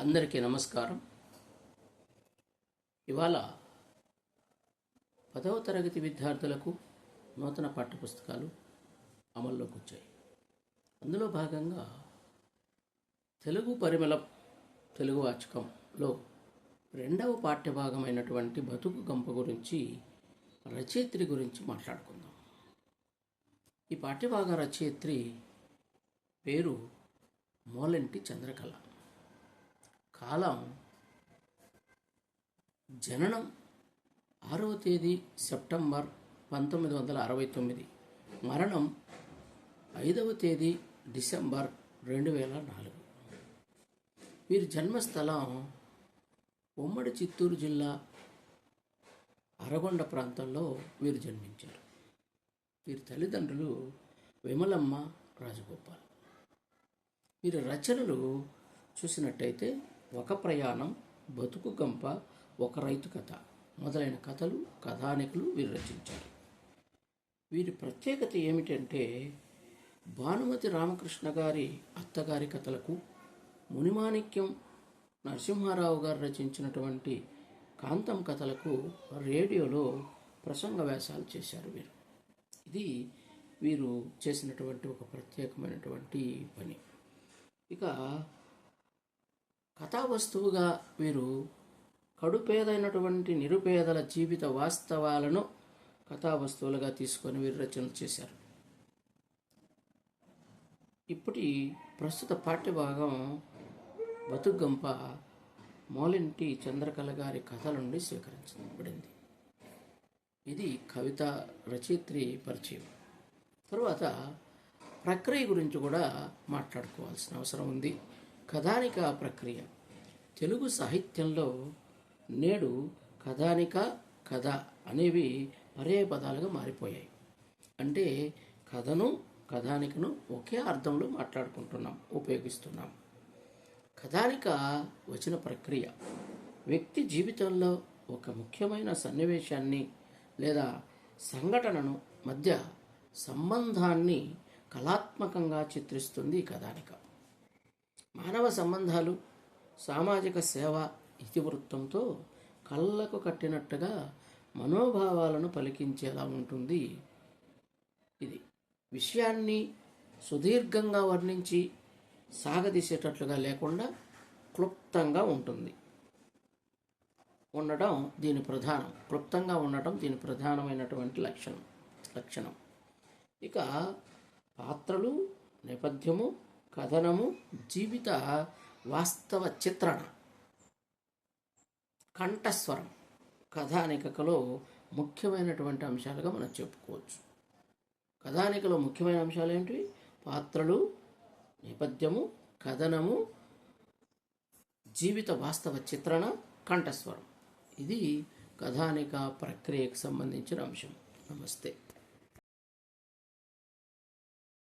అందరికీ నమస్కారం. ఇవాళ పదవ తరగతి విద్యార్థులకు నూతన పాఠ్యపుస్తకాలు అమల్లోకి వచ్చాయి. అందులో భాగంగా తెలుగు పరిమళం తెలుగు వాచకంలో రెండవ పాఠ్యభాగమైనటువంటి బతుకు గంప గురించి రచయిత్రి గురించి మాట్లాడుకుందాం. ఈ పాఠ్యభాగ రచయిత్రి పేరు మోలంటి చంద్రకళ. కాలం జననం ఆరవ తేదీ సెప్టెంబర్ పంతొమ్మిది వందల అరవై తొమ్మిది మరణం ఐదవ తేదీ డిసెంబర్ రెండు వేల నాలుగు. వీరి జన్మస్థలం ఉమ్మడి చిత్తూరు జిల్లా అరగొండ ప్రాంతంలో వీరు జన్మించారు. వీరి తల్లిదండ్రులు విమలమ్మ రాజగోపాల్. వీరి రచనలు చూసినట్టయితే ఒక ప్రయాణం బతుకు గంప ఒక రైతు కథ మొదలైన కథలు కథానికులు వీరు రచించారు. వీరి ప్రత్యేకత ఏమిటంటే భానుమతి రామకృష్ణ గారి అత్తగారి కథలకు మునిమాణిక్యం నరసింహారావు గారు రచించినటువంటి కాంతం కథలకు రేడియోలో ప్రసంగ వ్యాసాలు చేశారు వీరు. ఇది వీరు చేసినటువంటి ఒక ప్రత్యేకమైనటువంటి పని. ఇక కథావస్తువుగా వీరు కడుపేదైనటువంటి నిరుపేదల జీవిత వాస్తవాలను కథావస్తువులుగా తీసుకొని వీరు రచన చేశారు. ఇప్పటి ప్రస్తుత పాఠ్యభాగం బతుగంప మోలింటి చంద్రకళ గారి కథల నుండి స్వీకరించబడింది. ఇది కవిత రచయిత్రి పరిచయం. తరువాత ప్రక్రియ గురించి కూడా మాట్లాడుకోవాల్సిన అవసరం ఉంది. కథానిక ప్రక్రియ. తెలుగు సాహిత్యంలో నేడు కథానిక కథ అనేవి పర్యాయ పదాలుగా మారిపోయాయి. అంటే కథను కథానికను ఒకే అర్థంలో మాట్లాడుకుంటున్నాం ఉపయోగిస్తున్నాం. కథానిక వచ్చిన ప్రక్రియ. వ్యక్తి జీవితంలో ఒక ముఖ్యమైన సన్నివేశాన్ని లేదా సంఘటనను మధ్య సంబంధాన్ని కళాత్మకంగా చిత్రిస్తుంది కథానిక. మానవ సంబంధాలు సామాజిక సేవ ఇతివృత్తంతో కళ్ళకు కట్టినట్టుగా మనోభావాలను పలికించేలా ఉంటుంది ఇది. విషయాన్ని సుదీర్ఘంగా వర్ణించి సాగదీసేటట్లుగా లేకుండా క్లుప్తంగా ఉంటుంది. ఉండడం దీని ప్రధానం. క్లుప్తంగా ఉండటం దీని ప్రధానమైనటువంటి లక్షణం. లక్షణం. ఇక పాత్రలు నేపథ్యము కథనము జీవిత వాస్తవ చిత్రణ. కంఠస్వరం. కథానికలో ముఖ్యమైనటువంటి అంశాలుగా మనం చెప్పుకోవచ్చు. కథానికలో ముఖ్యమైన అంశాలు ఏంటివి పాత్రలు నేపథ్యము కథనము జీవిత వాస్తవ చిత్రణ కంఠస్వరం. ఇది కథానిక ప్రక్రియకు సంబంధించిన అంశం. నమస్తే.